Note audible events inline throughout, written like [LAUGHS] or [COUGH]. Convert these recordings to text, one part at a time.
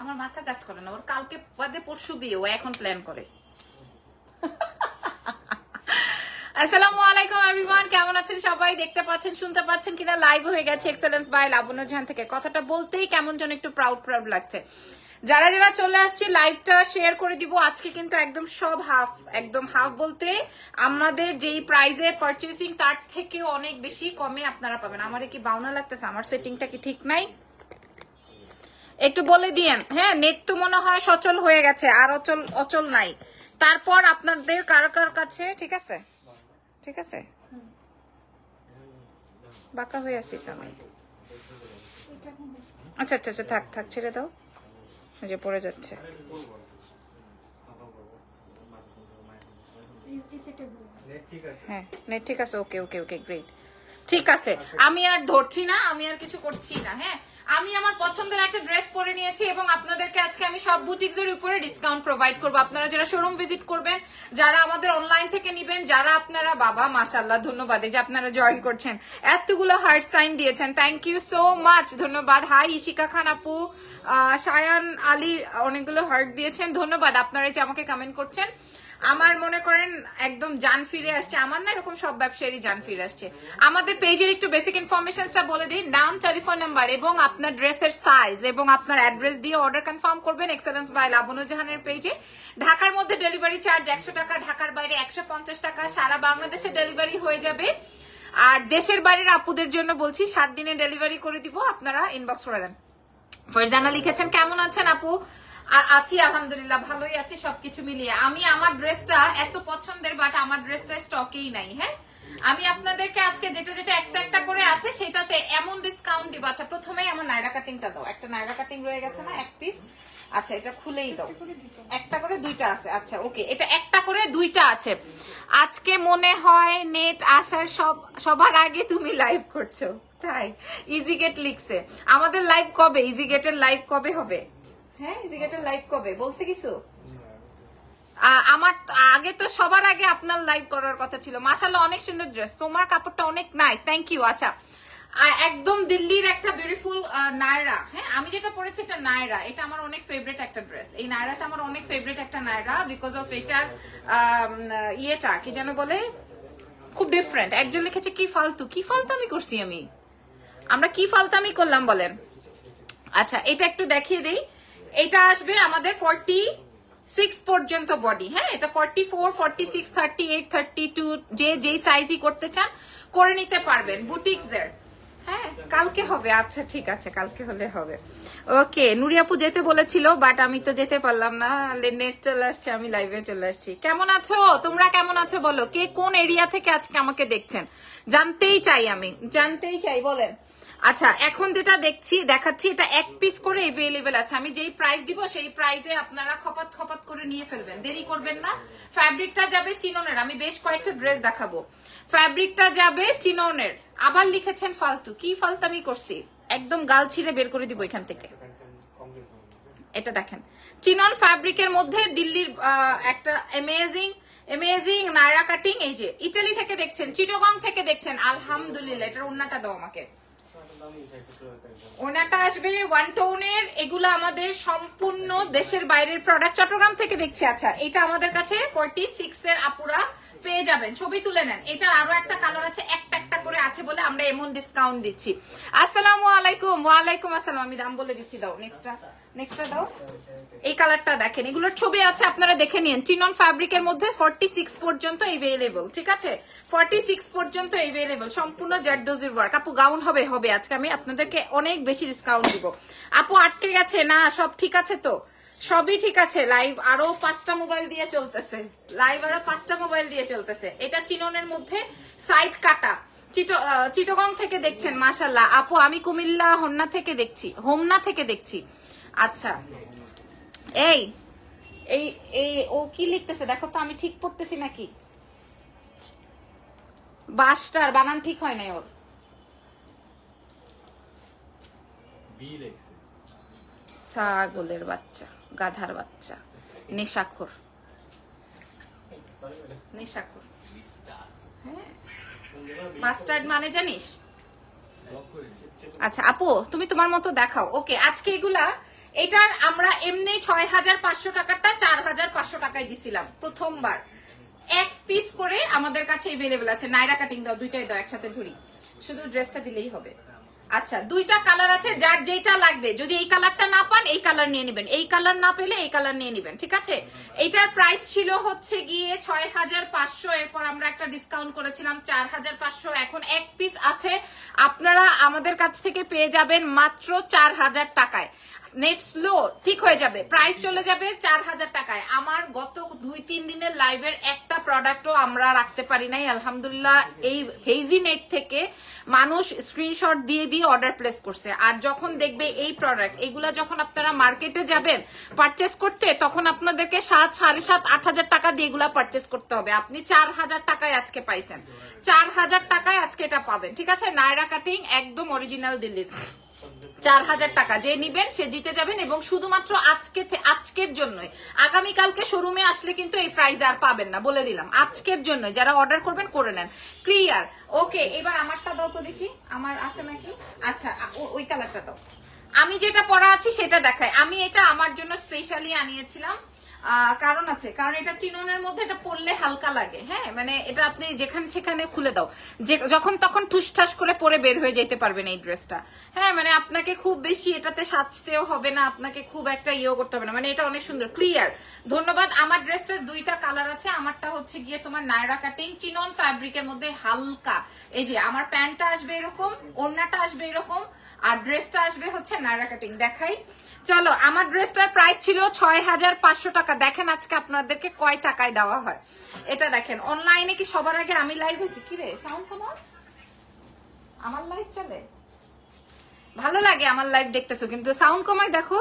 আমার মাথা কাজ করে না ওর কালকে বাদে পরশু বিয়ে ও এখন প্ল্যান করে। আসসালামু আলাইকুম এভরিওয়ান কেমন আছেন সবাই? দেখতে পাচ্ছেন শুনতে পাচ্ছেন কিনা? লাইভ হয়ে গেছে এক্সেলেন্স বাই লাবণ্য জাহান থেকে। কথাটা বলতেই কেমন যেন একটু প্রাউড প্রাউড লাগছে। যারা যারা চলে আসছে লাইভটা শেয়ার করে দিব। আজকে কিন্তু একদম সব হাফ একদম হাফ বলতে আমাদের যেই প্রাইজে পারচেসিং তার থেকেও অনেক বেশি কমে আপনারা পাবেন। আমার কি বাউনা লাগতেছে? আমার সেটিংটা কি ঠিক নাই? একটু বলে দিয়েন। হ্যাঁ নেট তো মনে হয় সচল হয়ে গেছে, আর অচল অচল নাই। তারপর আপনাদের কার কার কাছে? ঠিক আছে? ঠিক আছে? বাঁকা হয়ে আছি আমি আচ্ছা আচ্ছা আচ্ছা থাক থাক, ছেড়ে দাও। যে পড়ে যাচ্ছে। হ্যাঁ নেট ঠিক আছে? ওকে ওকে ওকে গ্রেট ঠিক আছে। আমি আর ধরছি না, আমি আর কিছু করছি না হ্যাঁ? আমি আমার পছন্দের একটা ড্রেস পরে নিয়েছি এবং আপনাদেরকে আজকে আমি সব বুটিক্স এর উপরে ডিসকাউন্ট প্রোভাইড করব। আপনারা যারা শোরুম ভিজিট করবেন, যারা আমাদের অনলাইন থেকে নিবেন, যারা আপনারা, বাবা মাশাল্লাহ ধন্যবাদ যে আপনারা জয়েন করছেন। এতগুলো হার্ট সাইন দিয়েছেন। থ্যাংক ইউ সো মাচ ধন্যবাদ। হাই ইশিকা খান আপু সায়ান আলী, অনেকগুলো হার্ট দিয়েছেন। ধন্যবাদ আপনারা যে আমাকে কমেন্ট করছেন। আমার মনে করেন একদম জান ফিরে আসছে। আমার না এরকম সব ব্যবসায়ীরই জান ফিরে আসছে। আমাদের পেজের একটু বেসিক ইনফরমেশনটা বলে দিই। নাম টেলিফোন নাম্বার এবং আপনার ড্রেসের সাইজ এবং আপনার অ্যাড্রেস দিয়ে অর্ডার কনফার্ম করবেন এক্সেলেন্স বাই লাবনু জাহানের পেজে ঢাকার মধ্যে ডেলিভারি চার্জ একশো টাকা, ঢাকার বাইরে একশো পঞ্চাশ টাকা। সারা বাংলাদেশে ডেলিভারি হয়ে যাবে। আর দেশের বাইরের আপুদের জন্য বলছি, সাত দিনে ডেলিভারি করে দিব। আপনারা ইনবক্স করে দেন। ফরজানা লিখেছেন, কেমন আছেন আপু? আর আছি, আলহামদুলিল্লাহ, ভালোই আছি, সবকিছু মিলিয়ে। আমি আমার ড্রেসটা এত পছন্দের বাট আমার ড্রেসটা স্টকেই নাই হ্যাঁ? আমি আপনাদেরকে আজকে যেটা যেটা একটা একটা করে আছে, সেটাতে এমন ডিসকাউন্ট দিব। আচ্ছা প্রথমেই আমার নাইরা কাটিংটা দাও। একটা নাইরা কাটিং রয়ে গেছে না, এক পিস আচ্ছা এটা খুলেই দাও। একটা করে দুইটা আছে। আচ্ছা ওকে এটা একটা করে দুইটা আছে। আজকে মনে হয় নেট আসার সব, সবার আগে তুমি লাইভ করছ। তাই ইজি গেট লিখছে। আমাদের লাইভ কবে? ইজি গেটের লাইভ কবে হবে? হ্যাঁ ইজি গেটের লাইভ কবে? বলছে কিছু? আমার আগে তো সবার আগে আপনার কথা ছিল। অনেক সুন্দর ড্রেস তোমার কাপড়টা অনেক থ্যাংক ইউ আচ্ছা। একদম দিল্লির একটা বিউটিফুল নায়রা। হ্যাঁ আমি যেটা পরেছি এটা নায়রা। এটা আমার অনেক ফেভারিট একটা ড্রেস এই নায়রাটা আমার অনেক ফেভারিট একটা নায়রা বিকজ অফ এটার ইয়েটা, কি যেন বলে? খুব ডিফারেন্ট একজন লিখেছে, কি ফালতু কি ফালতু আমি করছি আমি? আমরা কি ফালতামি করলাম বলেন? আচ্ছা এটা একটু দেখিয়ে দেই। এটা আসবে আমাদের ফর্টি সিক্স পর্যন্ত বডি হ্যাঁ? এটা forty four forty six thirty eight thirty two যে যেই সাইজই করতে চান, করে নিতে পারবেন বুটিক্স এর হ্যাঁ? কালকে হবে আচ্ছা ঠিক আছে, কালকে হলে হবে। ওকে নুরিয়াপু যেতে বলেছিল বাট আমি তো যেতে পারলাম না নেট চলে আসছে, আমি লাইভে চলে আসছি। কেমন আছো? তোমরা কেমন আছো বলো? কে কোন এরিয়া থেকে আজকে আমাকে দেখছেন? জানতেই চাই আমি। জানতেই চাই, বলেন। আচ্ছা এখন যেটা দেখছি, দেখাচ্ছি, এটা এক পিস করে এভেলেবেল আছে। আমি যেই প্রাইস দিব, সেই প্রাইসে আপনারা খপাত খপাত করে নিয়ে ফেলবেন। দেরি করবেন না। ফ্যাব্রিকটা যাবে চিননের। আমি বেশ কয়েকটা ড্রেস দেখাবো। ফ্যাব্রিকটা যাবে চিননের। আবার লিখেছেন ফালতু। কি ফালতু আমি করছি? একদম গাল ছিঁড়ে বের করে দিব এখান থেকে। এটা দেখেন। চিনন ফ্যাব্রিকের মধ্যে দিল্লির একটা অ্যামেজিং অ্যামেজিং নায়রা কাটিং এই যে ইটালি থেকে দেখছেন চিটোগং থেকে দেখছেন, আলহামদুলিল্লাহ, এটার ওন্নাটা দাও আমাকে। ওনাটা আসবে ওয়ান টোনের এগুলো আমাদের সম্পূর্ণ দেশের বাইরের প্রোডাক্ট চট্টগ্রাম থেকে দেখছি আচ্ছা এটা আমাদের কাছে ফর্টি সিক্স এর আপুরা পেয়ে যাবেন। ছবি তুলে নেন। এটার আরও একটা কালার আছে, একটা একটা করে আছে বলে আমরা এমন ডিসকাউন্ট দিচ্ছি। আসসালামু আলাইকুম, ওয়ালাইকুম আসসালাম। আমি দাম বলে দিচ্ছি, দাও নেক্সটটা এই কালারটা দেখেন, এগুলোর ছবি আছে, আপনারা দেখে নিন। চিনন ফ্যাব্রিকের মধ্যে ফর্টি সিক্স পর্যন্ত এভেলেবল ঠিক আছে? ফর্টি সিক্স পর্যন্ত এভেলেবল সম্পূর্ণ জারদোজির ওয়ার্ক আপু গাউন হবে হবে আজকে, আমি আপনাদেরকে অনেক বেশি ডিসকাউন্ট দিব। আপু, আটকে গেছে, না, সব ঠিক আছে তো? সবই ঠিক আছে লাইভ আরও পাঁচটা মোবাইল দিয়ে চলতেছে। লাইভ আরও পাঁচটা মোবাইল দিয়ে চলতেছে। এটা চিননের মধ্যে সাইড কাটা। চিটগং থেকে দেখছেন মাশাল্লাহ আপু, আমি কুমিল্লা, হোমনা থেকে দেখছি, হোমনা থেকে দেখছি। আচ্ছা। এই এই এই ও কি লিখতেছে? দেখো তো আমি ঠিক পড়তেছি নাকি? বাসটার বানান ঠিক হয় নাই ওর। ছাগলের বাচ্চা গাধার বাচ্চা নেশাখোর। নেশাখোর। হ্যাঁ। মাস্টার্ড মানে জানিস। আচ্ছা আপু তুমি তোমার মতো দেখাও। ওকে আজকে এগুলা এটার আমরা এমনি ছয় হাজার পাঁচশো টাকারটা চার হাজার পাঁচশো টাকায় দিছিলাম প্রথমবার। এক পিস করে আমাদের কাছে এভেলেবেল আছে। নাইরা কাটিং দাও, দুইটাই দাও, একসাথে ধরি। শুধু ড্রেসটা দিলেই হবে। আচ্ছা দুইটা কালার আছে, যার যেটা লাগবে। যদি এই কালারটা না পান, এই কালার নিয়ে নেবেন। এই কালার না পেলে এই কালার নিয়ে নেবেন, ঠিক আছে? এইটার প্রাইস ছিল হচ্ছে গিয়ে ছয় হাজার পাঁচশো, এরপর আমরা একটা ডিসকাউন্ট করেছিলাম চার হাজার পাঁচশো। এখন এক পিস আছে, আপনারা আমাদের কাছ থেকে পেয়ে যাবেন মাত্র চার হাজার টাকায়। নেট স্লো ঠিক হয়ে যাবে। প্রাইস চলে যাবে চার হাজার টাকায়। আমার গত দুই, তিন দিনের লাইভের একটা প্রোডাক্টও আমরা রাখতে পারি নাই, আলহামদুলিল্লাহ। এই হেজি নেট থেকে মানুষ স্ক্রিনশট দিয়ে দিয়ে অর্ডার প্লেস করছে। আর যখন দেখবে এই প্রোডাক্ট এইগুলা যখন আপনারা মার্কেটে যাবেন পারচেস করতে, তখন আপনাদেরকে সাত, সাড়ে সাত, আট হাজার টাকা দিয়ে এগুলা পারচেস করতে হবে। আপনি চার হাজার টাকায় আজকে পাইছেন। চার হাজার টাকায় আজকে এটা পাবেন। ঠিক আছে? নায়রা কাটিং একদম অরিজিনাল দিল্লির। চার হাজার টাকা। যে নিবেন, সে জিতে যাবেন এবং শুধুমাত্র আজকে আজকের জন্যই। আগামীকালকে শোরুমে আসলে কিন্তু এই প্রাইজ আর পাবেন না, বলে দিলাম। আজকের জন্য যারা অর্ডার করবেন, করে নেন। ক্লিয়ার ওকে এবার আমারটা দাও তো দেখি। আমার আছে নাকি? আচ্ছা ওই কালারটা দাও। আমি যেটা পরা আছি সেটা দেখায় আমি এটা আমার জন্য স্পেশালি আনিয়েছিলাম। কারণ আছে। কারণ এটা চিননের মধ্যে এটা পরলে হালকা লাগে হ্যাঁ? মানে এটা আপনি যেখানে সেখানে খুলে দাও। যে যখন তখন ঠুসঠাস করে পরে বের হয়ে যেতে পারবেন এই ড্রেসটা। হ্যাঁ মানে আপনাকে খুব বেশি এটাতে সাজতেও হবে না, আপনাকে খুব একটা ইয়ে করতে হবে না। মানে এটা অনেক সুন্দর ক্লিয়ার ধন্যবাদ। আমার ড্রেসটার দুইটা কালার আছে। আমারটা হচ্ছে গিয়ে তোমার নায়রা কাটিং চিনন ফ্যাব্রিকের মধ্যে হালকা। এই যে, আমার প্যান্টটা আসবে এরকম, ওড়নাটা আসবে এরকম, আর ড্রেসটা আসবে হচ্ছে নায়রা কাটিং দেখাই। চলো, আমার ড্রেসটার প্রাইস ছিল ছয় হাজার পাঁচশো টাকা। দেখেন আজকে আপনাদেরকে কয় টাকায় দেওয়া হয়। এটা দেখেন অনলাইনে কি সবার আগে আমি লাইভ হয়েছি? কি রে সাউন্ড কমাও আমার লাইভ চলে? ভালো লাগে আমার লাইভ দেখতেছো, কিন্তু সাউন্ড কমাই দেখো।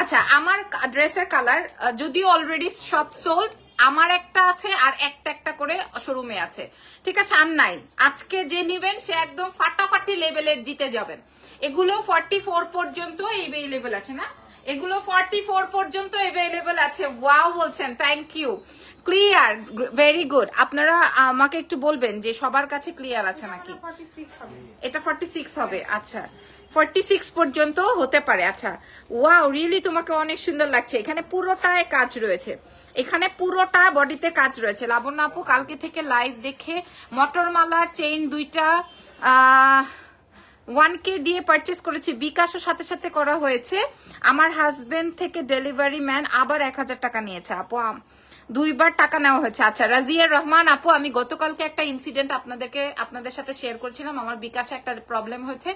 আচ্ছা আমার ড্রেসের কালার যদিও অলরেডি সব সোল্ড আমার একটা আছে আর একটা একটা করে শোরুমে আছে। ঠিক আছে আর নাই। আজকে যে নিবেন সে একদম ফাটাফাটি লেভেলের জিতে যাবেন। এগুলো ফর্টি ফোর পর্যন্ত এভেলেবেল আছে না? এগুলো ফর্টি ফোর পর্যন্ত এভেলেবেল আছে। ওয়াও বলছেন thank you clear very good আপনারা আমাকে একটু বলবেন যে সবার কাছে ক্লিয়ার আছে নাকি? এটা ফর্টি সিক্স হবে আচ্ছা। সিক্স পর্যন্ত হতে পারে। আচ্ছা ওয়াও রিয়েলি তোমাকে অনেক সুন্দর লাগছে। এখানে পুরোটায় কাজ রয়েছে। এখানে পুরোটা বডিতে কাজ রয়েছে। লাবণ্য আপু, কালকে থেকে লাইভ দেখে মটরমালার চেইন দুইটা ওয়ান কে দিয়ে পারচেস করেছি। বিকাশও সাথে সাথে করা হয়েছে। আমার হাজবেন্ড থেকে ডেলিভারি ম্যান আবার এক হাজার টাকা নিয়েছে। আপু দুইবার টাকা নেওয়া হয়েছে। আচ্ছা রাজিয়া রহমান, আপু, আমি গতকালকে একটা ইনসিডেন্ট আপনাদেরকে, আপনাদের সাথে শেয়ার করছিলাম। আমার বিকাশে একটা প্রবলেম হয়েছে।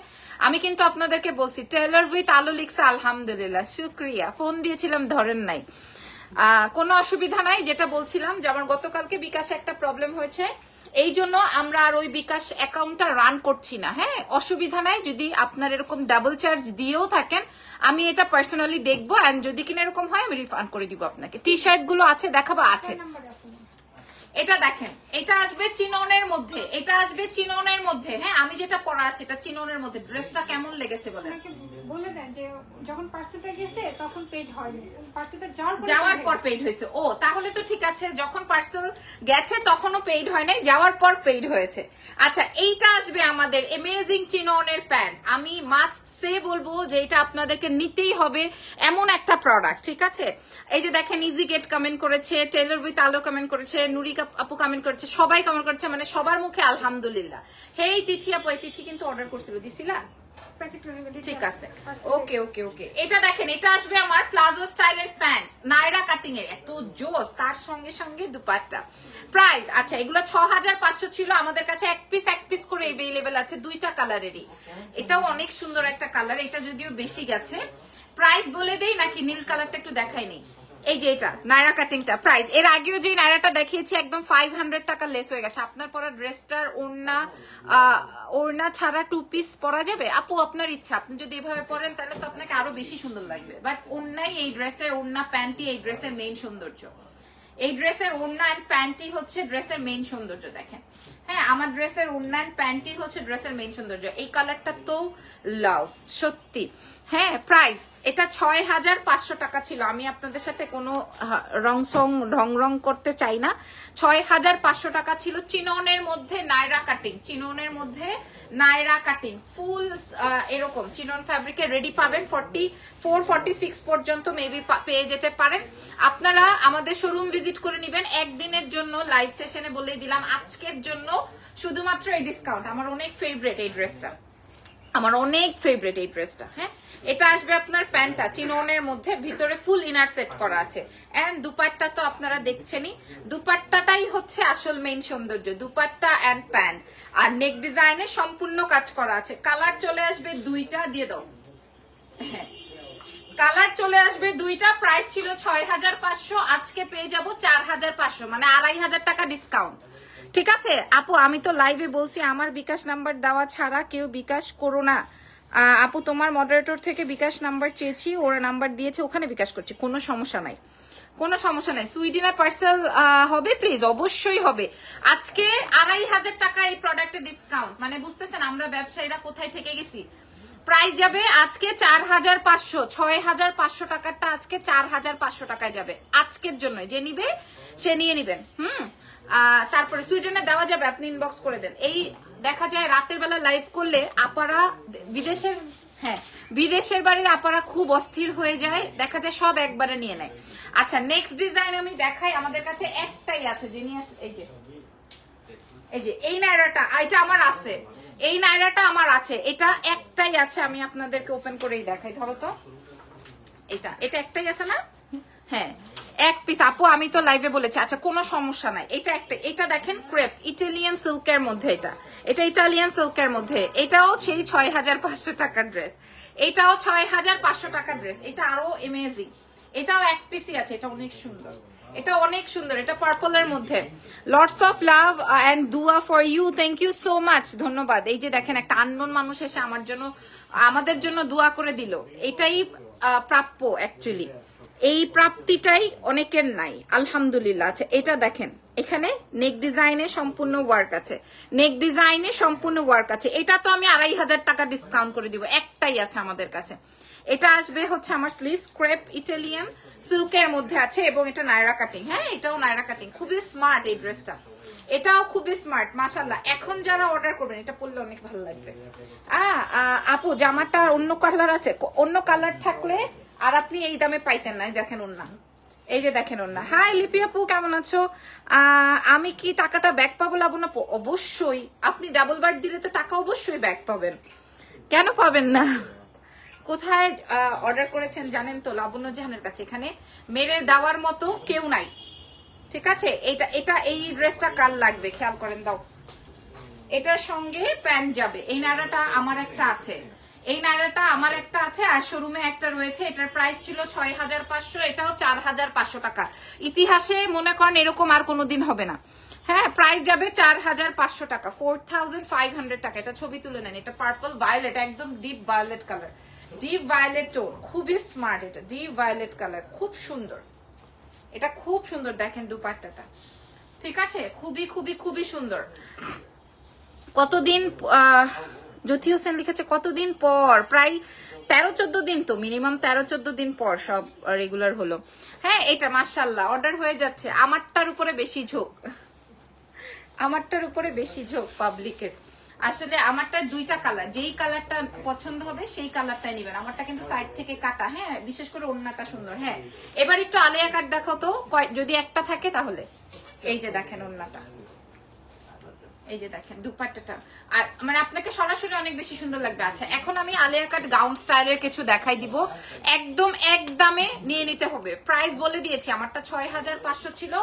আমি কিন্তু আপনাদেরকে বলছি টেলার উইথ আলু লিখছে, আলহামদুলিল্লাহ, শুক্রিয়া। ফোন দিয়েছিলাম, ধরেন নাই। কোনো অসুবিধা নাই, যেটা বলছিলাম যে আমার গতকালকে বিকাশে একটা প্রবলেম হয়েছে। এই জন্য আমরা আর ওই বিকাশ অ্যাকাউন্টটা রান করছি না হ্যাঁ? অসুবিধা নাই, যদি আপনার এরকম ডাবল চার্জ দিয়েও থাকেন, আমি এটা পার্সোনালি দেখব অ্যান্ড যদি কিনা এরকম হয়, আমি রিফান্ড করে দিব আপনাকে। টি শার্টগুলো আছে, দেখাবো আছে। এটা দেখেন এটা আসবে চিননের মধ্যে এটা আসবে চিননের মধ্যে। হ্যাঁ আমি যেটা পরা আছে এটা চিননের মধ্যে। ড্রেসটা কেমন লেগেছে বলে বলে দেন যে যখন পার্সেলটা গেছে তখন পেড হয়নি। পার্সেলটা যাওয়ার যাওয়ার পর হয়েছে। ও তাহলে তো ঠিক আছে যখন পার্সেল গেছে তখনও পেইড হয় নাই যাওয়ার পর পেইড হয়েছে। আচ্ছা এইটা আসবে আমাদের এমেজিং চিননের প্যান্ট। আমি মাস্ট সে বলব যে এটা আপনাদেরকে নিতেই হবে এমন একটা প্রোডাক্ট ঠিক আছে? এই যে দেখেন ইজি গেট কমেন্ট করেছে টেলর উইথ আলো কমেন্ট করেছে নুরিকা আপু কমেন্ট করেছে সবাই কমেন্ট করেছে মানে সবার মুখে আলহামদুলিল্লাহ। হেই তিথি আপু এই তিথি কিন্তু অর্ডার করছিল দিছিলা? ঠিক আছে। ওকে ওকে ওকে এটা দেখেন এটা আসবে আমার প্লাজো স্টাইলের প্যান্ট নাইরা কাটিং এর এত জোস তার সঙ্গে সঙ্গে দুপাট্টা। প্রাইস আচ্ছা এগুলো ছ হাজার পাঁচশো ছিল আমাদের কাছে এক পিস এক পিস করে এভেলেবেল আছে দুইটা কালারেরই এটাও অনেক সুন্দর একটা কালার এটা যদিও বেশি গেছে। প্রাইস বলে দেই নাকি নীল কালারটা একটু দেখাই নেই এই যে এটা নাইরা কাটিংটা প্রাইস এর আগেও যে নাইরাটা দেখিয়েছি, একদম ফাইভ হান্ড্রেড টাকা লেস হয়ে গেছে। আপনার পরা ড্রেসটার ওড়না ওড়না ছাড়া টু পিস পরা যাবে? আপু, আপনার ইচ্ছা। আপনি যদি এভাবে পরেন, তাহলে তো আপনাকে আরও বেশি সুন্দর লাগবে। বাট ওড়নাই এই ড্রেসের ওড়না প্যান্টই এই ড্রেসের মেইন সৌন্দর্য। এই ড্রেসের ওড়না অ্যান্ড প্যান্টই হচ্ছে ড্রেসের মেইন সৌন্দর্য, দেখেন। হ্যাঁ আমার ড্রেসের উন্নয়ন প্যান্টই হচ্ছে ড্রেসের মেইন সৌন্দর্য। এই কালারটা তো লাভ সত্যি। হ্যাঁ প্রাইস এটা ছয় হাজার পাঁচশো টাকা ছিল। আমি আপনাদের সাথে কোনো রং সং রং রং করতে চাই না। ছয় হাজার পাঁচশো টাকা ছিল চিননের মধ্যে নাইরা কাটিং চিননের মধ্যে নাইরা কাটিং ফুল এরকম। চিনন ফ্যাব্রিকে রেডি পাবেন। ফর্টি ফোর ফর্টি সিক্স পর্যন্ত মেবি পেয়ে যেতে পারেন। আপনারা আমাদের শোরুম ভিজিট করে নেবেন। একদিনের জন্য লাইভ সেশনে বলেই দিলাম। আজকের জন্য শুধুমাত্র এই ডিসকাউন্ট আমার অনেক ফেভারেট এই ড্রেসটা আমার অনেক ফেভারেট এই ড্রেসটা হ্যাঁ? এটা আসবে আপনার প্যান্টটা চিনোনের মধ্যে, ভিতরে ফুল ইনার সেট করা আছে। এন্ড দুপাট্টা তো আপনারা দেখছেনই। দুপাট্টাটাই হচ্ছে আসল মেইন সৌন্দর্য, দুপাট্টা এন্ড প্যান্ট আর নেক ডিজাইনে সম্পূর্ণ কাজ করা আছে। কালার চলে আসবে দুইটা, দিয়ে দাও। হ্যাঁ। কালার চলে আসবে দুইটা প্রাইস ছিল ছয় হাজার পাঁচশো, আজকে পেয়ে যাব চার হাজার পাঁচশো মানে আড়াই হাজার টাকা ডিসকাউন্ট ঠিক আছে? আপু, আমি তো লাইভে বলছি, আমার বিকাশ নাম্বার দেওয়া ছাড়া কেউ বিকাশ করো না। আপু, তোমার মডারেটর থেকে বিকাশ নাম্বার চেয়েছি, ওরা নাম্বার দিয়েছে, ওখানে বিকাশ করছি, কোনো সমস্যা নাই। কোনো সমস্যা নাই। সুইডিনা পার্সেল হবে? প্লিজ অবশ্যই হবে। আজকে আড়াই হাজার টাকা এই প্রোডাক্টের ডিসকাউন্ট মানে বুঝতেছেন, আমরা ব্যবসায়ীরা কোথায় থেকে গেছি? প্রাইস যাবে আজকে চার হাজার পাঁচশো, ছয় হাজার পাঁচশো টাকারটা আজকে চার হাজার পাঁচশো টাকায় যাবে। আজকের জন্য, যে নিবে, সে নিয়ে নিবেন হুম? তারপরে সুইডেনে দেওয়া যাবে, আপনি ইনবক্স করে দেন। এই দেখা যায় রাতের বেলা লাইভ করলে আপারা বিদেশের হ্যাঁ বিদেশের বাড়ির আপারা খুব অস্থির হয়ে যায়। দেখা যায় সব একবারে নিয়ে নেয়। আচ্ছা নেক্সট ডিজাইন আমি দেখাই। আমাদের কাছে একটাই আছে আস- এই যে এই যে, এই নায়রাটা এটা আমার আছে। এই নায়রাটা আমার আছে। এটা একটাই আছে, আমি আপনাদেরকে ওপেন করেই দেখাই। ধরো তো। এটা এটা একটাই আছে না? হ্যাঁ। এক পিস আপু, আমি তো লাইভে বলেছি। আচ্ছা কোনো সমস্যা নাই। এটা একটা, এটা দেখেন ক্রেপ ইটালিয়ান সিল্কের মধ্যে এটা। এটা ইটালিয়ান সিল্কের মধ্যে। এটাও সেই ছয় হাজার পাঁচশো টাকার ড্রেস এটাও ছয় হাজার পাঁচশো টাকার ড্রেস এটা আরও এমেজিং এটাও এক পিসই আছে। এটা অনেক সুন্দর। এটা অনেক সুন্দর। এটা পার্পলের মধ্যে। লটস অফ লাভ অ্যান্ড দুয়া for you thank you so much ধন্যবাদ। এই যে দেখেন, একটা আননোন মানুষ এসে আমার জন্য, আমাদের জন্য দোয়া করে দিল। এটাই প্রাপ্য অ্যাকচুয়ালি এই প্রাপ্তিটাই অনেকের নাই। আলহামদুলিল্লাহ। আচ্ছা এটা দেখেন। এখানে নেক ডিজাইনে সম্পূর্ণ ওয়ার্ক আছে। নেক ডিজাইনে সম্পূর্ণ ওয়ার্ক আছে। এটা তো আমি আড়াই হাজার টাকা ডিসকাউন্ট করে দিব। একটাই আছে আমাদের কাছে। এটা আসবে হচ্ছে আমার স্লিভ স্ক্রেপ ইটালিয়ান সিল্কের মধ্যে আছে এবং এটা নায়রা কাটিং হ্যাঁ এটাও নায়রা কাটিং খুবই স্মার্ট এই ড্রেসটা এটাও খুবই স্মার্ট মাসাল্লাহ এখন যারা অর্ডার করবেন, এটা পরলে অনেক ভালো লাগবে। আপু, জামাটা অন্য কালার আছে? অন্য কালার থাকলে আর আপনি এই দামে পাইতেন না দেখেন অন্য এই যে দেখেন ওর না হাই, লিপি আপু, কেমন আছো? আমি কি টাকাটা ব্যাক পাবো লাবো না অবশ্যই। আপনি ডাবল বার দিলে তো টাকা অবশ্যই ব্যাক পাবেন। কেন পাবেন না? কোথায় অর্ডার করেছেন জানেন তো লাবণ্য জাহানের কাছে। এখানে মেরে দেওয়ার মতো কেউ নাই। ঠিক আছে? এটা এটা, এই ড্রেসটা কার লাগবে? খেয়াল করেন, দাও। এটার সঙ্গে প্যান্ট যাবে। এই নাড়াটা আমার একটা আছে। এই নাড়াটা আমার একটা আছে, আর শোরুমে একটা রয়েছে। এটার প্রাইস ছিল ছয় হাজার পাঁচশো, এটাও চার হাজার পাঁচশো টাকা। ইতিহাসে মনে করেন এরকম আর কোনোদিন হবে না। হ্যাঁ প্রাইস যাবে চার হাজার পাঁচশো টাকা ফোর থাউজেন্ড ফাইভ হান্ড্রেড টাকা। এটা ছবি তুলে নেন, এটা পার্পল ভায়োলেট একদম deep violet colour deep violet tone খুবই স্মার্ট এটা ডিপ ভায়োলেট কালার খুব সুন্দর। এটা খুব সুন্দর, দেখেন দুপাট্টাটা। ঠিক আছে? খুবই খুবই খুবই সুন্দর। কতদিন জ্যোতি হোসেন লিখেছে কতদিন পর? প্রায় তেরো, চোদ্দ দিন তো মিনিমাম তেরো, চোদ্দ দিন পর সব রেগুলার হলো। হ্যাঁ এটা মার্শাল্লাহ অর্ডার হয়ে যাচ্ছে। আমারটার উপরে বেশি ঝোঁক। আমারটার উপরে বেশি ঝোঁক পাবলিকের আসলে আমারটা দুইটা কালার যেই কালারটা পছন্দ হবে সেই কালারটাই নেবেন। আমারটা কিন্তু সাইড থেকে কাটা হ্যাঁ বিশেষ করে ওন্নাটা সুন্দর হ্যাঁ। এবার একটু আলিয়া কাট দেখো তো যদি একটা থাকে তাহলে। এই যে দেখেন ওন্নাটা এই যে দেখেন, দুপাট্টাটা। আর মানে আপনাকে সরাসরি অনেক বেশি সুন্দর লাগবে। আচ্ছা এখন আমি আলিয়া কাট গাউন স্টাইলের কিছু দেখাই দিব। একদম এক দামে নিয়ে নিতে হবে। প্রাইস বলে দিয়েছি, আমারটা ছয় হাজার পাঁচশো ছিল,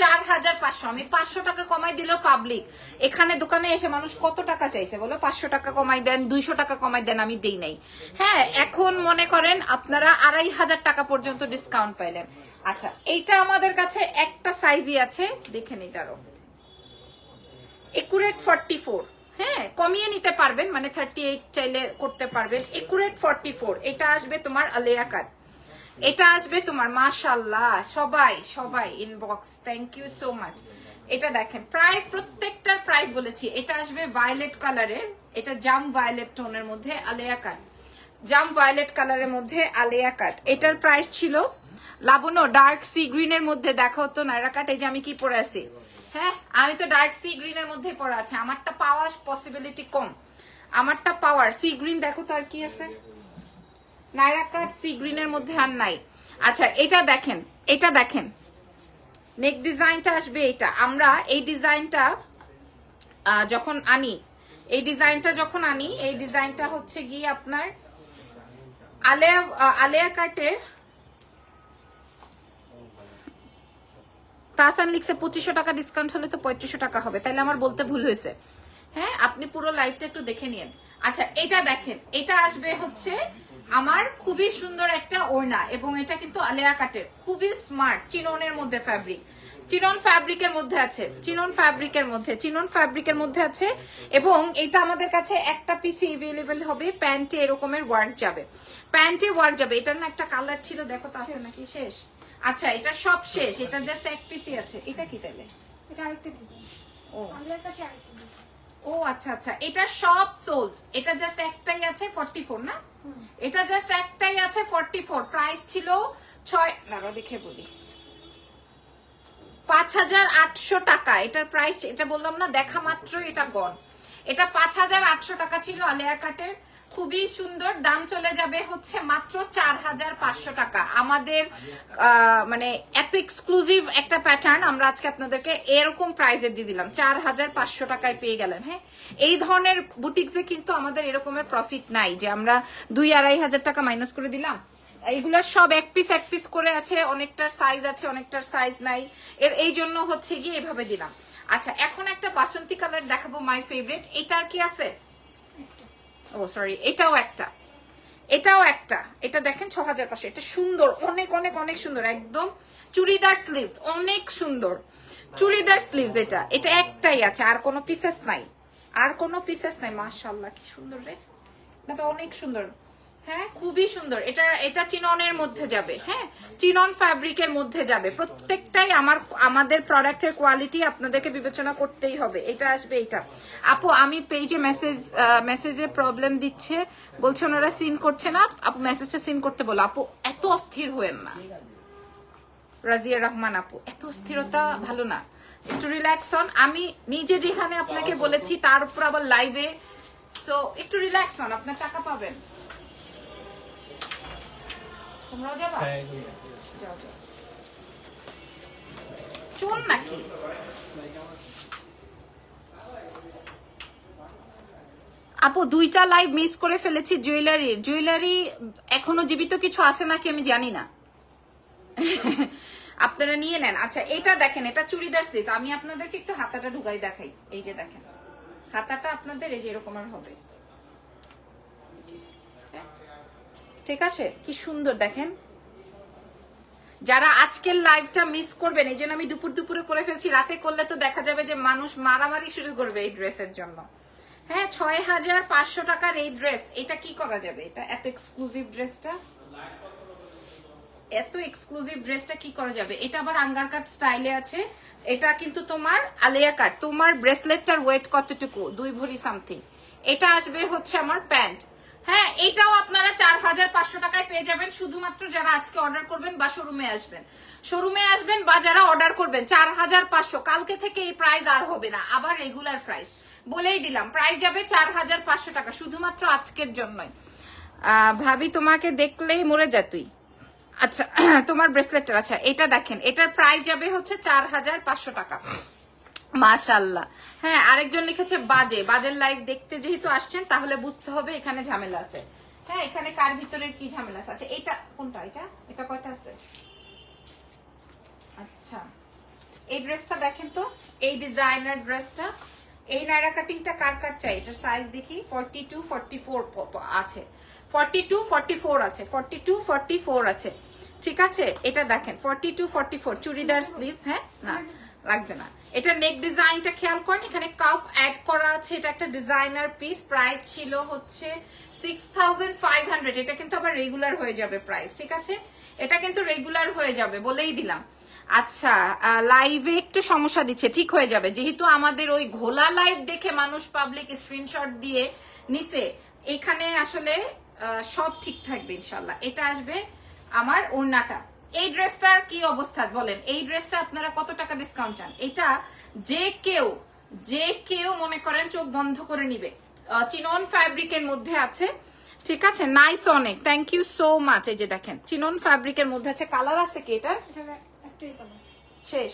চার হাজার পাঁচশো। আমি পাঁচশো টাকা কমাই দিল পাবলিক এখানে দোকানে এসে মানুষ কত টাকা চাইছে বলো? পাঁচশো টাকা কমাই দেন, দুইশো টাকা কমাই দেন, আমি দেই নাই। হ্যাঁ এখন মনে করেন আপনারা আড়াই হাজার টাকা পর্যন্ত ডিসকাউন্ট পাইলেন। আচ্ছা এইটা আমাদের কাছে একটা সাইজই আছে। দেখে নিই দাঁড়ো একুরেট ফর্টি ফোর হ্যাঁ কমিয়ে নিতে পারবেন মানে থার্টি এইট চাইলে করতে পারবেন। একুরেট ফর্টি ফোর এটা আসবে তোমার আলেয়া কাট এটা আসবে তোমার মাশাল্লাহ সবাই সবাই inbox thank you so much এটা দেখেন প্রাইস প্রত্যেকটার প্রাইস বলেছি। এটা আসবে ভায়োলেট কালারের এটা জাম ভায়োলেট টোনের মধ্যে আলেয়া কাট জাম ভায়োলেট কালারের মধ্যে আলেয়া কাট এটার প্রাইস ছিল লাবণ্য ডার্ক সি গ্রিনের মধ্যে দেখা হতো নাইরা কাট, এই যে আমি কি পরে আছি? হ্যাঁ আমি তো ডার্ক সি গ্রিনের মধ্যে পরে আছি। আমারটা পাওয়ার পসিবিলিটি কম। আমারটা পাওয়ার সি গ্রিন দেখো তো আর কি আছে। নাইরা কাট সি গ্রিনের মধ্যে আর নাই। আচ্ছা এটা দেখেন এটা দেখেন। নেক ডিজাইনটা আসবে এটা আমরা এই ডিজাইনটা যখন আনি, এই ডিজাইনটা যখন আনি, এই ডিজাইনটা হচ্ছে গিয়ে আপনার আলেয়া আলেয়া কাটের তাহসান লিখছে পঁচিশশো টাকা ডিসকাউন্ট হলে তো পঁয়ত্রিশশো টাকা হবে। তাহলে আমার বলতে ভুল হয়েছে। হ্যাঁ আপনি পুরো লাইভটা একটু দেখে নিন আচ্ছা এটা দেখেন। এটা আসবে হচ্ছে আমার খুবই সুন্দর একটা ওড়না এবং এটা কিন্তু আলেয়া কাটের। খুবই স্মার্ট চিননের মধ্যে ফ্যাব্রিক চিনন ফ্যাব্রিকের মধ্যে আছে চিনন ফ্যাব্রিকের মধ্যে চিনন ফ্যাব্রিকের মধ্যে আছে এবং এটা আমাদের কাছে একটা পিসি এভেলেবেল হবে প্যান্টে এরকমের ওয়ার্ক যাবে। প্যান্টে ওয়ার্ক যাবে। এটার না একটা কালার ছিল, দেখো তো আছে নাকি? শেষ। আচ্ছা এটা সব শেষ এটা জাস্ট এক পিসি আছে। এটা কি তাইলে? এটা আরেকটা ডিজাইন ও। আমাদের কাছে আরেকটা ডিজাইন ও আচ্ছা আচ্ছা এটা সব সোল্ড এটা জাস্ট একটাই আছে ফর্টি ফোর না এটা জাস্ট একটাই আছে ফর্টি ফোর প্রাইস ছিল ছয় দাঁড়াও দেখে বলি। পাঁচ হাজার আটশো টাকা। এটার প্রাইস এটা বললাম না দেখা মাত্র এটা গন এটা পাঁচ হাজার আটশো টাকা ছিল আলেয়া কাটের। খুবই সুন্দর দাম চলে যাবে হচ্ছে মাত্র চার হাজার পাঁচশো টাকা। আমাদের মানে এত এক্সক্লুসিভ একটা প্যাটার্ন আমরা আজকে আপনাদেরকে এরকম প্রাইজে দিয়ে দিলাম। চার হাজার পাঁচশো টাকায় পেয়ে গেলেন হ্যাঁ? এই ধরনের বুটিক্সে কিন্তু আমাদের এরকমের প্রফিট নাই যে আমরা দুই আড়াই হাজার টাকা মাইনাস করে দিলাম। এইগুলা সব এক পিস এক পিস করে আছে, অনেকটার সাইজ আছে, অনেকটার সাইজ নাই। এর, এই জন্য হচ্ছে গিয়ে এভাবে দিলাম। আচ্ছা এখন একটা বাসন্তী কালার দেখাবো মাই ফেভারিট এটার কি আছে? ও সরি এটাও একটা। এটাও একটা। এটা দেখেন ছ হাজার পাঁচশো। এটা সুন্দর। অনেক অনেক অনেক সুন্দর। একদম চুড়িদার স্লিভস অনেক সুন্দর। চুড়িদার স্লিভস এটা। এটা একটাই আছে। আর কোনো পিসেস নাই। আর কোনো পিসেস নাই। মাশাল্লাহ কি সুন্দর রে। এটা তো অনেক সুন্দর। হ্যাঁ খুবই সুন্দর। এটা এটা চিননের মধ্যে যাবে হ্যাঁ? চিনন ফ্যাব্রিকের মধ্যে যাবে। প্রত্যেকটাই আমার, আমাদের প্রোডাক্টের কোয়ালিটি আপনাদেরকে বিবেচনা করতেই হবে। এটা আসবে এটা আপু, আমি পেজে মেসেজ মেসেজে প্রবলেম দিচ্ছে। বলছে ওনারা সিন করছে না। আপু মেসেজটা সিন করতে বলো। আপু, এত অস্থির হয়েন না। রাজিয়া রহমান আপু, এত স্থিরতা ভালো না। একটু রিল্যাক্স হন। আমি নিজে যেখানে আপনাকে বলেছি, তার উপর আবার লাইভে সো একটু রিল্যাক্স হন। আপনার টাকা পাবেন। তোমরাও যাবা? যাও, যাও। চোর নাকি? আপু দুইটা লাইভ মিস করে ফেলেছি জুয়েলারির জুয়েলারি এখনও জীবিত কিছু আছে নাকি আমি জানি না। [LAUGHS] আপনারা নিয়ে নেন। আচ্ছা এটা দেখেন এটা চুড়িদার স্লিজ আমি আপনাদেরকে একটু হাতাটা ঢুকাই দেখাই। এই যে দেখেন হাতাটা আপনাদের এই যে এরকমের হবে হ্যাঁ? ঠিক আছে? কি সুন্দর, দেখেন। যারা আজকের লাইভটা মিস করবেন, এই জন্য আমি দুপুর দুপুরে করে ফেলছি, রাতে করলে তো দেখা যাবে যে মানুষ মারামারি শুরু করবে এই ড্রেসের জন্য। হ্যাঁ ছয় হাজার পাঁচশো টাকার এই ড্রেস এটা কি করা যাবে? এটা এত এক্সক্লুসিভ ড্রেসটা এত এক্সক্লুসিভ ড্রেসটা কি করা যাবে? এটা আবার আঙ্গার কাট স্টাইলে আছে। এটা কিন্তু তোমার আলিয়া কাট। তোমার ব্রেসলেটটার ওয়েট কতটুকু? দুই ভরি সামথিং এটা আসবে হচ্ছে আমার প্যান্ট হ্যাঁ এটাও আপনারা চার হাজার পাঁচশো টাকায় পেয়ে যাবেন। শুধুমাত্র যারা আজকে অর্ডার করবেন বা শোরুমে আসবেন। শোরুমে আসবেন বা যারা অর্ডার করবেন, চার হাজার পাঁচশো। কালকে থেকে এই প্রাইস আর হবে না, আবার রেগুলার প্রাইস বলেই দিলাম প্রাইস যাবে চার হাজার পাঁচশো টাকা, শুধুমাত্র আজকের জন্যই। ভাবি, তোমাকে দেখলেই মরে যা তুই। আচ্ছা [CLEARS THROAT] তোমার ব্রেসলেটটা আচ্ছা এটা দেখেন, এটার প্রাইস যাবে হচ্ছে চার হাজার পাঁচশো টাকা। মাশাল্লাহ হ্যাঁ আরেকজন লিখেছে বাজে। বাজের লাইভ দেখতে যেহেতু আসছেন, তাহলে বুঝতে হবে এখানে ঝামেলা আছে। হ্যাঁ এখানে কার ভিতরের কি ঝামেলা আছে? আচ্ছা এটা কোনটা? এটা এটা কয়টা আছে? আচ্ছা। এই ড্রেসটা দেখেন তো। এই ডিজাইনার ড্রেসটা এই নাইরা কাটিংটা কার কার চাই? এটার সাইজ দেখি। ফর্টি টু ফর্টি ফোর আছে। ফর্টি টু ফর্টি ফোর আছে। ফর্টি টু ফর্টি ফোর আছে। ঠিক আছে? এটা দেখেন। Forty two forty four churidar sleeves হ্যাঁ? না, লাগবে না। এটা নেক ডিজাইনটা খেয়াল করেন, এখানে কাফ অ্যাড করা আছে, এটা একটা ডিজাইনার পিস প্রাইস ছিল হচ্ছে সিক্স এটা কিন্তু আবার রেগুলার হয়ে যাবে প্রাইস ঠিক আছে? এটা কিন্তু রেগুলার হয়ে যাবে বলেই দিলাম। আচ্ছা লাইভে একটু সমস্যা দিচ্ছে, ঠিক হয়ে যাবে। যেহেতু আমাদের ওই ঘোলা লাইভ দেখে মানুষ পাবলিক স্ক্রিনশট দিয়ে নিছে, এখানে আসলে সব ঠিক থাকবে ইনশাল্লাহ এটা আসবে আমার ওড়নাটা। এই ড্রেসটার কি অবস্থা বলেন? এই ড্রেসটা আপনারা কত টাকা ডিসকাউন্ট চান? এটা যে কেউ যে কেউ মনে করেন চোখ বন্ধ করে নিবে। চিনন ফ্যাব্রিকের মধ্যে আছে। ঠিক আছে? নাইস অনেক। থ্যাংক ইউ সো মাচ এই যে দেখেন চিনন ফ্যাব্রিকের মধ্যে আছে। কালার আছে কি এটা এটা একটাই কালার শেষ।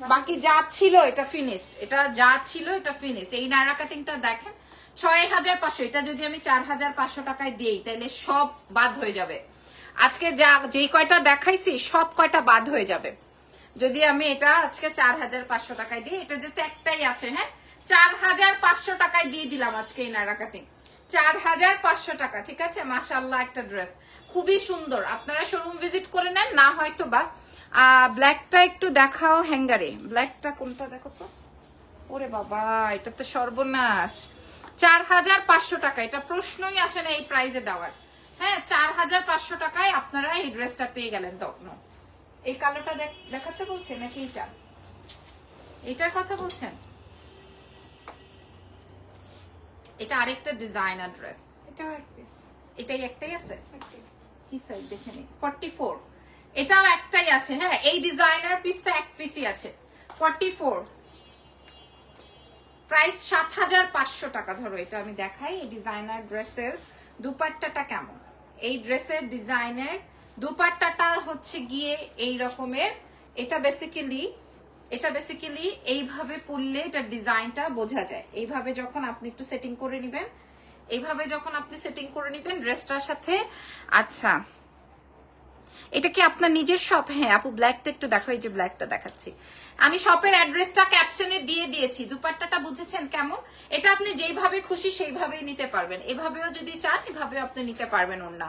বাকি যা ছিল এটা ফিনিশড এটা যা ছিল এটা ফিনিশড এই নায়রা কাটিংটা দেখেন ছয় হাজার পাঁচশো। এটা যদি আমি চার হাজার পাঁচশো টাকায় দিই তাহলে সব বাদ হয়ে যাবে। আজকে যা, যেই কয়টা দেখাইছি, সব কয়টা বাদ হয়ে যাবে। যদি আমি এটা আজকে চার হাজার পাঁচশো টাকায় দিই, এটা জাস্ট একটাই আছে হ্যাঁ? চার হাজার পাঁচশো টাকায় দিয়ে দিলাম আজকে এই নায়রা কাটিং চার হাজার পাঁচশো টাকা, ঠিক আছে? মাসাল্লাহ একটা ড্রেস খুবই সুন্দর। আপনারা শোরুম ভিজিট করে নেন, না হয়তো বা ব্ল্যাকটা একটু দেখাও হ্যাঙ্গারে ব্ল্যাকটা কোনটা দেখো তো? ওরে বাবা, এটা তো সর্বনাশ। চার হাজার পাঁচশো টাকা, এটা প্রশ্নই আসে না এই প্রাইজে দেওয়ার। হ্যাঁ চার হাজার পাঁচশো টাকায় আপনারা এই ড্রেসটা পেয়ে গেলেন তখন এই কালোটা দেখাতে বলছেন নাকি এইটা? এটার কথা বলছেন? এটা আরেকটা ডিজাইনার ড্রেস। এটাও এক পিস এটাই একটাই আছে? কি সাইজ দেখে এটাও একটাই আছে হ্যাঁ এই ডিজাইনার পিসটা এক পিসই আছে। ফর্টি ফোর প্রাইস সাত হাজার পাঁচশো টাকা ধরো এটা আমি দেখাই এই ডিজাইনার ড্রেসের দুপাট্টাটা কেমন? এই ড্রেসের ডিজাইনের দুপাট্টাটা হচ্ছে গিয়ে এই রকমের। এটা বেসিক্যালি এটা বেসিক্যালি এইভাবে পরলে এটার ডিজাইনটা বোঝা যায়। এইভাবে যখন আপনি একটু সেটিং করে নেবেন, এইভাবে যখন আপনি সেটিং করে নেবেন ড্রেসটার সাথে। আচ্ছা এটা কি আপনার নিজের শপ হ্যাঁ আপু ব্ল্যাকটা একটু দেখো, এই যে ব্ল্যাকটা দেখাচ্ছি। আমি শপের অ্যাড্রেসটা ক্যাপশনে দিয়ে দিয়েছি। দুপাট্টাটা বুঝেছেন কেমন? এটা আপনি যেইভাবে খুশি সেইভাবেই নিতে পারবেন। এভাবেও যদি চান, এভাবেও আপনি নিতে পারবেন ওড়না।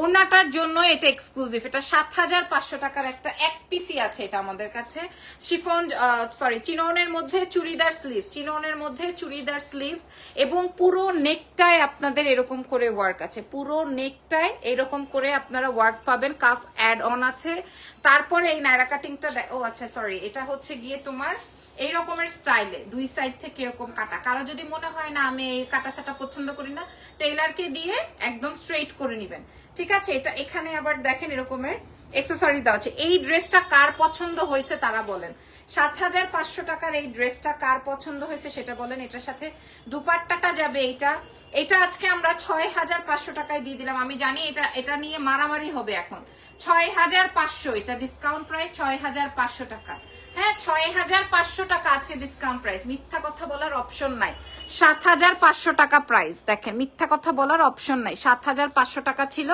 ওড়নাটার জন্য এটা এক্সক্লুসিভ এটা সাত হাজার পাঁচশো টাকার একটা এক পিসি আছে এটা আমাদের কাছে। শিফন সরি চিননের মধ্যে চুড়িদার স্লিভস চিননের মধ্যে চুড়িদার স্লিভস এবং পুরো নেকটায় আপনাদের এরকম করে ওয়ার্ক আছে। পুরো নেকটায় এরকম করে আপনারা ওয়ার্ক পাবেন। কাফ অ্যাড অন আছে। তারপরে এই নায়রা কাটিংটা ও আচ্ছা সরি এটা হচ্ছে গিয়ে তোমার এই রকমের স্টাইলে, দুই সাইড থেকে এরকম কাটা। কারও যদি মনে হয়, না, আমি এই কাটা সাটা পছন্দ করি না টেইলারকে দিয়ে একদম স্ট্রেইট করে নিবেন। ঠিক আছে? এটা এখানে আবার দেখেন এরকমের এক্সেসরিজ দেওয়া আছে। এই ড্রেসটা কার পছন্দ হয়েছে তারা বলেন। সাত হাজার পাঁচশো টাকার এই ড্রেসটা কার পছন্দ হয়েছে সেটা বলেন। এটার সাথে দুপাট্টাটা যাবে এটা এটা আজকে আমরা ছয় হাজার পাঁচশো টাকায় দিয়ে দিলাম। আমি জানি এটা এটা নিয়ে মারামারি হবে এখন। ছয় হাজার পাঁচশো, এটা ডিসকাউন্ট প্রাইস ছয় হাজার পাঁচশো টাকা। হ্যাঁ ছয় হাজার পাঁচশো টাকা আছে ডিসকাউন্ট প্রাইস মিথ্যা কথা বলার অপশন নাই। সাত হাজার পাঁচশো টাকা প্রাইস দেখেন, মিথ্যা কথা বলার অপশন নাই। সাত হাজার পাঁচশো টাকা ছিল।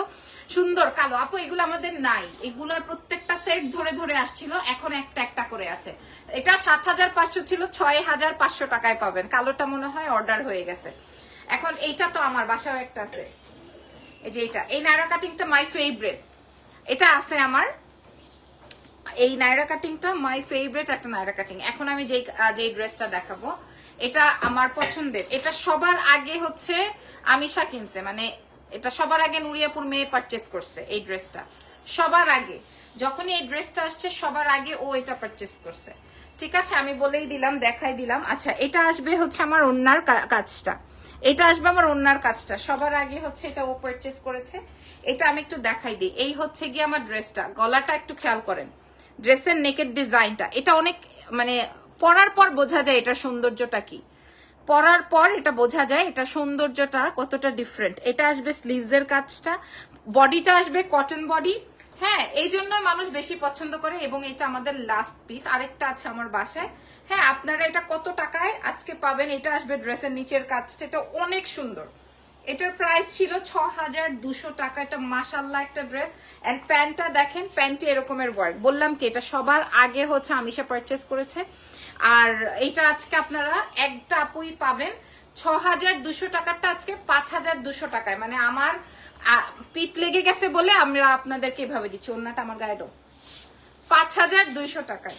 সুন্দর, কালো। আপু, এগুলো আমাদের নাই। এগুলোর প্রত্যেকটা সেট ধরে ধরে আসছিল। এখন একটা একটা করে আছে। এটা সাত হাজার পাঁচশো ছিল ছয় হাজার পাঁচশো টাকায় পাবেন। কালোটা মনে হয় অর্ডার হয়ে গেছে। এখন এইটা তো আমার বাসাও একটা আছে। এই যে এটা এই নায়রা কাটিংটা মাই ফেভারিট এটা আছে আমার এই নাইরা কাটিংটা মাই ফেভারিট একটা নাইরা কাটিং এখন আমি যেই যেই ড্রেসটা দেখাবো, এটা আমার পছন্দের। এটা সবার আগে হচ্ছে আমিষা কিনছে মানে এটা সবার আগে নুরিয়াপুর মেয়ে পারচেস করছে এই ড্রেসটা সবার আগে। যখনই এই ড্রেসটা আসছে, সবার আগে ও এটা পারচেস করছে। ঠিক আছে, আমি বলেই দিলাম, দেখাই দিলাম। আচ্ছা এটা আসবে হচ্ছে আমার অন্যার কাজটা। এটা আসবে আমার অন্যার কাজটা। সবার আগে হচ্ছে এটা ও পারচেস করেছে। এটা আমি একটু দেখাই দিই। এই হচ্ছে গিয়ে আমার ড্রেসটা গলাটা একটু খেয়াল করেন। ড্রেসের নেকের ডিজাইনটা। এটা অনেক মানে পরার পর বোঝা যায় এটা সৌন্দর্যটা কি। পরার পর এটা বোঝা যায় এটা সৌন্দর্যটা কতটা ডিফারেন্ট এটা আসবে স্লিভস এর কাজটা বডিটা আসবে কটন বডি হ্যাঁ এই জন্য মানুষ বেশি পছন্দ করে এবং এটা আমাদের লাস্ট পিস আরেকটা আছে আমার বাসায়। হ্যাঁ আপনারা এটা কত টাকায় আজকে পাবেন? এটা আসবে ড্রেসের নিচের কাজটা। এটা অনেক সুন্দর। এটার প্রাইস ছিল ছ হাজার দুশো টাকা। এটা মাসাল্লাহ একটা ড্রেস এন্ড প্যান্টটা দেখেন, প্যান্টে এরকমের ওয়ার্ক বললাম কি, এটা সবার আগে হচ্ছে আমিষা পারচেস করেছে। আর এটা আজকে আপনারা একটা আপুই পাবেন। ছ হাজার দুশো টাকারটা আজকে পাঁচ হাজার দুশো টাকায়। মানে আমার পিঠ লেগে গেছে বলে আমরা আপনাদেরকে এভাবে দিচ্ছি। অন্যটা আমার গায়ে দাও। পাঁচ হাজার দুইশো টাকায়।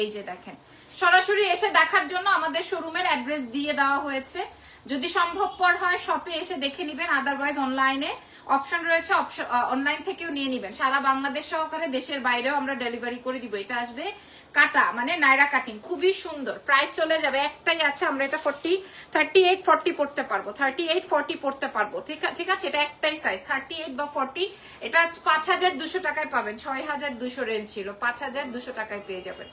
এই যে দেখেন। সরাসরি এসে দেখার জন্য আমাদের শোরুমের অ্যাড্রেস দিয়ে দেওয়া হয়েছে। যদি সম্ভবপর হয় শপে এসে দেখে নিবেন আদারওয়াইজ অনলাইনে অপশন রয়েছে অনলাইন থেকেও নিয়ে নিবেন। সারা বাংলাদেশ সহকারে, দেশের বাইরেও আমরা ডেলিভারি করে দিব। এটা আসবে কাটা মানে নাইরা কাটিং খুবই সুন্দর। প্রাইস চলে যাবে, একটাই আছে, আমরা এটা ফোর্টি থার্টি এইট ফর্টি পড়তে পারব থার্টি এইট ফর্টি পড়তে পারব। ঠিক আছে, এটা একটাই সাইজ থার্টি এইট বা ফর্টি এটা পাঁচ হাজার দুশো টাকায় পাবেন, ছয় হাজার দুশো রেঞ্জ ছিল, পাঁচ হাজার দুশো টাকায় পেয়ে যাবেন।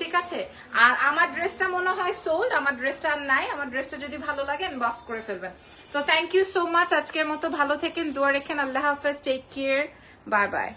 ঠিক আছে? আর আমার ড্রেসটা মনে হয় সোল্ড আমার ড্রেসটা আর নাই, আমার ড্রেসটা যদি ভালো লাগে বক্স করে ফেলবেন। So thank you so much আজকের মতো ভালো থেকেন, দোয়া রেখেন, আল্লাহ হাফেজ টেক কেয়ার বাই বাই